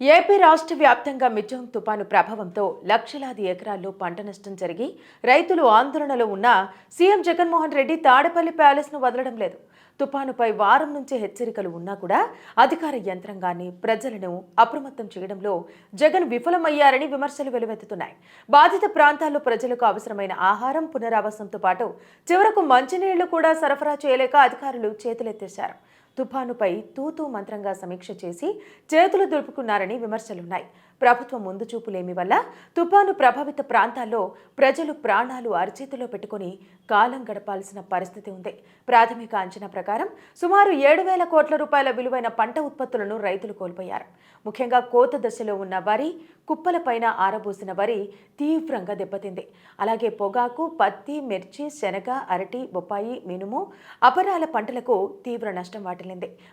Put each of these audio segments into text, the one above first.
AP రాష్ట్ర వ్యాప్తంగా మిజోం తుపాను ప్రభావంతో లక్షలాది ఎకరాల్లో పంట నష్టం జరిగి రైతులు ఆందోళనలో ఉన్న సీఎం జగన్మోహన్ రెడ్డి తాడపల్లి ప్యాలెస్ను వదలడం లేదు. తుపానుపై వారం నుంచి హెచ్చరికలు ఉన్నా కూడా అధికార యంత్రాంగాన్ని ప్రజలను అప్రమత్తం చేయడంలో జగన్ విఫలమయ్యారని విమర్శలు వెలువెత్తుతున్నాయి. బాధిత ప్రాంతాల్లో ప్రజలకు అవసరమైన ఆహారం పునరావాసంతో పాటు చివరకు మంచినీళ్ళు కూడా సరఫరా చేయలేక అధికారులు చేతులెత్తేశారు. తుఫానుపై తూతూ మంత్రంగా సమీక్ష చేసి చేతులు దులుపుకున్నారని విమర్శలున్నాయి. ప్రభుత్వం ముందు చూపులేమి వల్ల తుఫాను ప్రభావిత ప్రాంతాల్లో ప్రజలు ప్రాణాలు అరచేతిలో పెట్టుకుని కాలం గడపాల్సిన పరిస్థితి ఉంది. ప్రాథమిక అంచనా ప్రకారం సుమారు ఏడు వేల కోట్ల రూపాయల విలువైన పంట ఉత్పత్తులను రైతులు కోల్పోయారు. ముఖ్యంగా కోత దశలో ఉన్న వరి కుప్పలపైన ఆరబోసిన వరి తీవ్రంగా దెబ్బతింది. అలాగే పొగాకు పత్తి మిర్చి శనగ అరటి బొప్పాయి మినుము అపరాల పంటలకు తీవ్ర నష్టం వాటిల్లింది.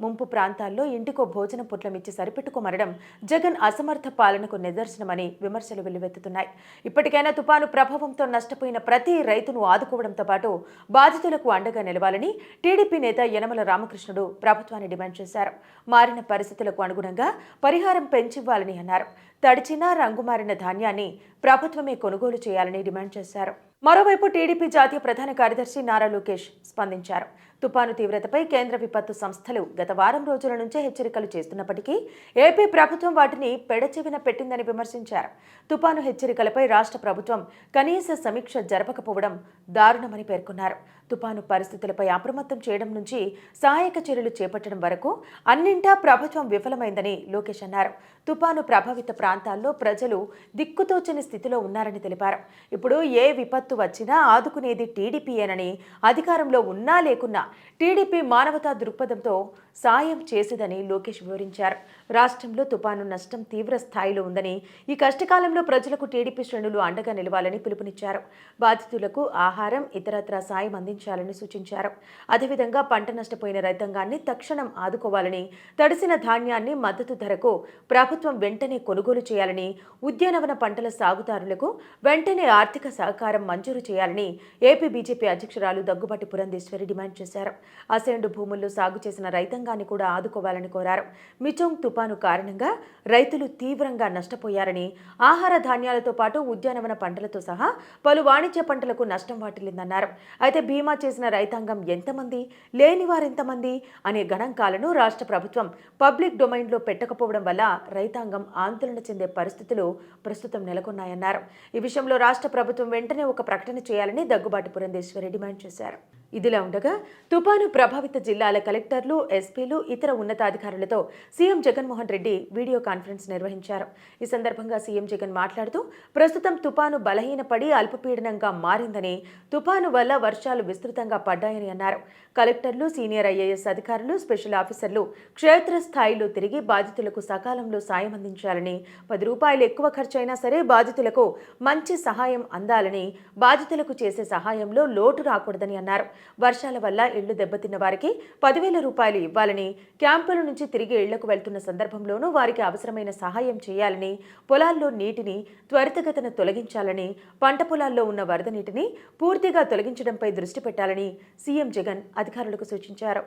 ముంపు ప్రాంతాల్లో ఇంటికో భోజన పుట్లమిచ్చి సరిపెట్టుకోమనడం జగన్ అసమర్థ పాలనకు నిదర్శనమని విమర్శలు వెల్లువెత్తుతున్నాయి. ఇప్పటికైనా తుపాను ప్రభావంతో నష్టపోయిన ప్రతి రైతును ఆదుకోవడంతో పాటు బాధితులకు అండగా నిలవాలని టీడీపీ నేత యనమల రామకృష్ణుడు ప్రభుత్వాన్ని డిమాండ్ చేశారు. మారిన పరిస్థితులకు అనుగుణంగా పరిహారం పెంచివ్వాలని అన్నారు. తడిచిన రంగుమారిన ధాన్యాన్ని ప్రభుత్వమే కొనుగోలు చేయాలని డిమాండ్ చేశారు. మరోవైపు టీడీపీ జాతీయ ప్రధాన కార్యదర్శి నారా లోకేష్ స్పందించారు. తుపాను తీవ్రతపై కేంద్ర విపత్తు సంస్థలు గత వారం రోజుల నుంచే హెచ్చరికలు చేస్తున్నప్పటికీ ఏపీ ప్రభుత్వం వాటిని పెడచెవిన పెట్టిందని విమర్శించారు. తుపాను హెచ్చరికలపై రాష్ట్ర ప్రభుత్వం కనీస సమీక్ష జరపకపోవడం దారుణమని పేర్కొన్నారు. తుపాను పరిస్థితులపై అప్రమత్తం చేయడం నుంచి సహాయక చర్యలు చేపట్టడం వరకు అన్నింటా ప్రభుత్వం విఫలమైందని లోకేష్ అన్నారు. తుపాను ప్రభావిత ప్రాంతాల్లో ప్రజలు దిక్కుతోచని స్థితిలో ఉన్నారని తెలిపారు. ఇప్పుడు ఏ విపత్తు విపత్తు వచ్చినా ఆదుకునేది టీడీపీయేనని అధికారంలో ఉన్నా లేకున్నా టీడీపీ మానవతా దృక్పథంతో సాయం చేసేదని లోకేష్ వివరించారు. రాష్ట్రంలో తుపాను నష్టం తీవ్ర స్థాయిలో ఉందని ఈ కష్టకాలంలో ప్రజలకు టీడీపీ శ్రేణులు అండగా నిలవాలని పిలుపునిచ్చారు. బాధితులకు ఆహారం ఇతరత్రా సాయం అందించాలని సూచించారు. అదేవిధంగా పంట నష్టపోయిన రైతాంగాన్ని తక్షణం ఆదుకోవాలని తడిసిన ధాన్యాన్ని మద్దతు ధరకు ప్రభుత్వం వెంటనే కొనుగోలు చేయాలని ఉద్యానవన పంటల సాగుదారులకు వెంటనే ఆర్థిక సహకారం మంజూరు చేయాలని ఏపీ బీజేపీ అధ్యక్షురాలు దగ్గుబాటి పురంధేశ్వరి డిమాండ్ చేశారు. అసెండు భూముల్లో సాగు చేసిన రైతాంగాన్ని కూడా ఆదుకోవాలని కోరారు. మిచోంగ్ తుపాను కారణంగా రైతులు తీవ్రంగా నష్టపోయారని ఆహార ధాన్యాలతో పాటు ఉద్యానవన పంటలతో సహా పలు వాణిజ్య పంటలకు నష్టం వాటిల్లిందన్నారు. అయితే బీమా చేసిన రైతాంగం ఎంతమంది లేని వారెంతమంది అనే గణాంకాలను రాష్ట్ర ప్రభుత్వం పబ్లిక్ డొమైన్లో పెట్టకపోవడం వల్ల రైతాంగం ఆందోళన చెందే పరిస్థితులు ప్రస్తుతం నెలకొన్నాయన్నారు. ఈ విషయంలో రాష్ట్ర ప్రభుత్వం వెంటనే ఒక ప్రకటన చేయాలని దగ్గుబాటి పురంధేశ్వరి డిమాండ్ చేశారు. ఇదిలా ఉండగా తుపాను ప్రభావిత జిల్లాల కలెక్టర్లు ఎస్పీలు ఇతర ఉన్నతాధికారులతో CM Jaganmohan Reddy video conference నిర్వహించారు. ఈ సందర్భంగా సీఎం జగన్ మాట్లాడుతూ ప్రస్తుతం తుపాను బలహీనపడి అల్పపీడనంగా మారిందని తుపాను వల్ల వర్షాలు విస్తృతంగా పడ్డాయని అన్నారు. కలెక్టర్లు సీనియర్ ఐఏఎస్ అధికారులు స్పెషల్ ఆఫీసర్లు క్షేత్రస్థాయిలో తిరిగి బాధితులకు సకాలంలో సాయం అందించాలని పది రూపాయలు ఎక్కువ ఖర్చైనా సరే బాధితులకు మంచి సహాయం అందాలని బాధితులకు చేసే సహాయంలో లోటు రాకూడదని అన్నారు. వర్షాల వల్ల ఇళ్ళు దెబ్బతిన్న వారికి పదివేల రూపాయలు ఇవ్వాలని క్యాంపుల నుంచి తిరిగి ఇళ్ళకు వెళ్తున్న సందర్భంలోనూ వారికి అవసరమైన సహాయం చేయాలని పొలాల్లో నీటిని త్వరితగతిన తొలగించాలని పంట పొలాల్లో ఉన్న వరద నీటిని పూర్తిగా తొలగించడంపై దృష్టి పెట్టాలని సీఎం జగన్ అధికారులకు సూచించారు.